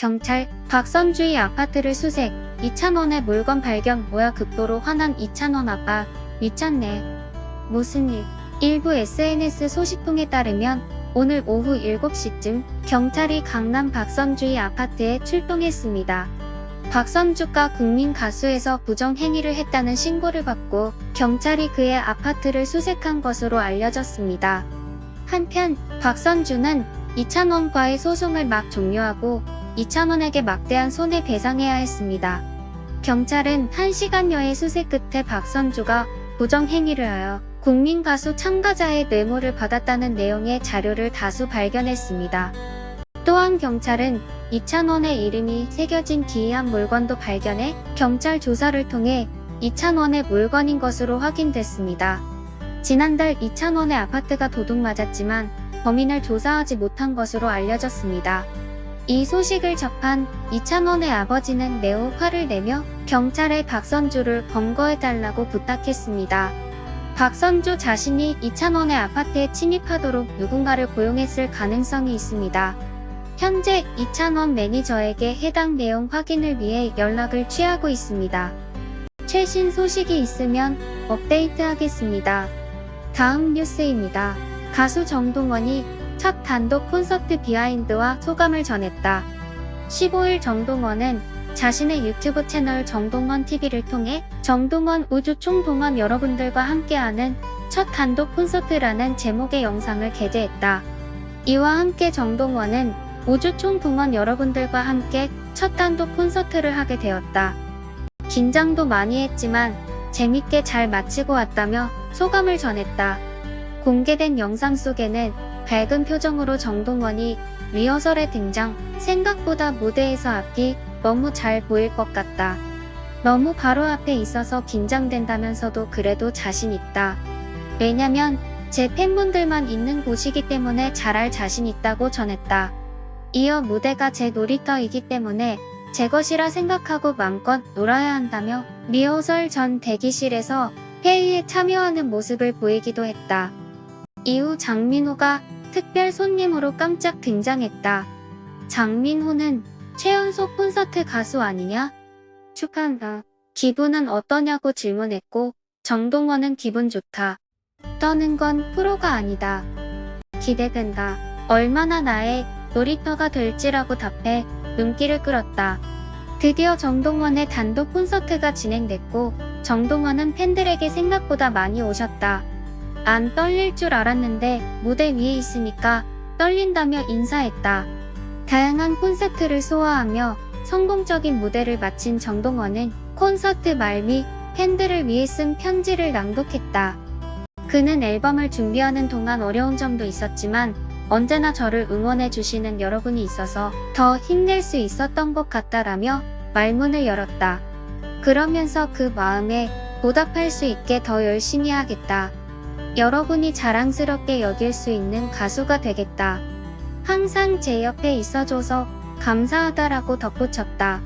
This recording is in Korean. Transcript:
경찰, 박선주의 아파트를 수색, 2,000원의 물건 발견 뭐야 극도로 화난 2,000원 아빠, 미쳤네. 무슨 일? 일부 SNS 소식통에 따르면 오늘 오후 7시쯤 경찰이 강남 박선주의 아파트에 출동했습니다. 박선주가 국민 가수에서 부정행위를 했다는 신고를 받고 경찰이 그의 아파트를 수색한 것으로 알려졌습니다. 한편 박선주는 2,000원과의 소송을 막 종료하고 2,000원에게 막대한 손해배상해야 했습니다. 경찰은 1시간여의 수색 끝에 박선주가 부정행위를 하여 국민가수 참가자의 뇌물을 받았다는 내용의 자료를 다수 발견했습니다. 또한 경찰은 2,000원의 이름이 새겨진 기이한 물건도 발견해 경찰 조사를 통해 2,000원의 물건인 것으로 확인됐습니다. 지난달 2,000원의 아파트가 도둑 맞았지만 범인을 조사하지 못한 것으로 알려졌습니다. 이 소식을 접한 2,000원의 아버지는 매우 화를 내며 경찰에 박선주를 검거해달라고 부탁했습니다. 박선주 자신이 2,000원의 아파트에 침입하도록 누군가를 고용했을 가능성이 있습니다. 현재 2,000원 매니저에게 해당 내용 확인을 위해 연락을 취하고 있습니다. 최신 소식이 있으면 업데이트 하겠습니다. 다음 뉴스입니다. 가수 정동원이 첫 단독 콘서트 비하인드와 소감을 전했다. 15일 정동원은 자신의 유튜브 채널 정동원 TV를 통해 정동원 우주 총동원 여러분들과 함께하는 첫 단독 콘서트라는 제목의 영상을 게재했다. 이와 함께 정동원은 우주 총동원 여러분들과 함께 첫 단독 콘서트를 하게 되었다. 긴장도 많이 했지만 재밌게 잘 마치고 왔다며 소감을 전했다. 공개된 영상 속에는 밝은 표정으로 정동원이 리허설에 등장, 생각보다 무대에서 앞이 너무 잘 보일 것 같다. 너무 바로 앞에 있어서 긴장된다면서도 그래도 자신 있다. 왜냐면 제 팬분들만 있는 곳이기 때문에 잘할 자신 있다고 전했다. 이어 무대가 제 놀이터이기 때문에 제 것이라 생각하고 마음껏 놀아야 한다며 리허설 전 대기실에서 회의에 참여하는 모습을 보이기도 했다. 이후 장민호가 특별 손님으로 깜짝 등장했다. 장민호는 최연소 콘서트 가수 아니냐? 축하한다. 기분은 어떠냐고 질문했고 정동원은 기분 좋다. 떠는 건 프로가 아니다. 기대된다. 얼마나 나의 놀이터가 될지라고 답해 눈길을 끌었다. 드디어 정동원의 단독 콘서트가 진행됐고 정동원은 팬들에게 생각보다 많이 오셨다. 안 떨릴 줄 알았는데 무대 위에 있으니까 떨린다며 인사했다. 다양한 콘서트를 소화하며 성공적인 무대를 마친 정동원은 콘서트 말미 팬들을 위해 쓴 편지를 낭독했다. 그는 앨범을 준비하는 동안 어려운 점도 있었지만 언제나 저를 응원해 주시는 여러분이 있어서 더 힘낼 수 있었던 것 같다라며 말문을 열었다. 그러면서 그 마음에 보답할 수 있게 더 열심히 하겠다. 여러분이 자랑스럽게 여길 수 있는 가수가 되겠다. 항상 제 옆에 있어줘서 감사하다라고 덧붙였다.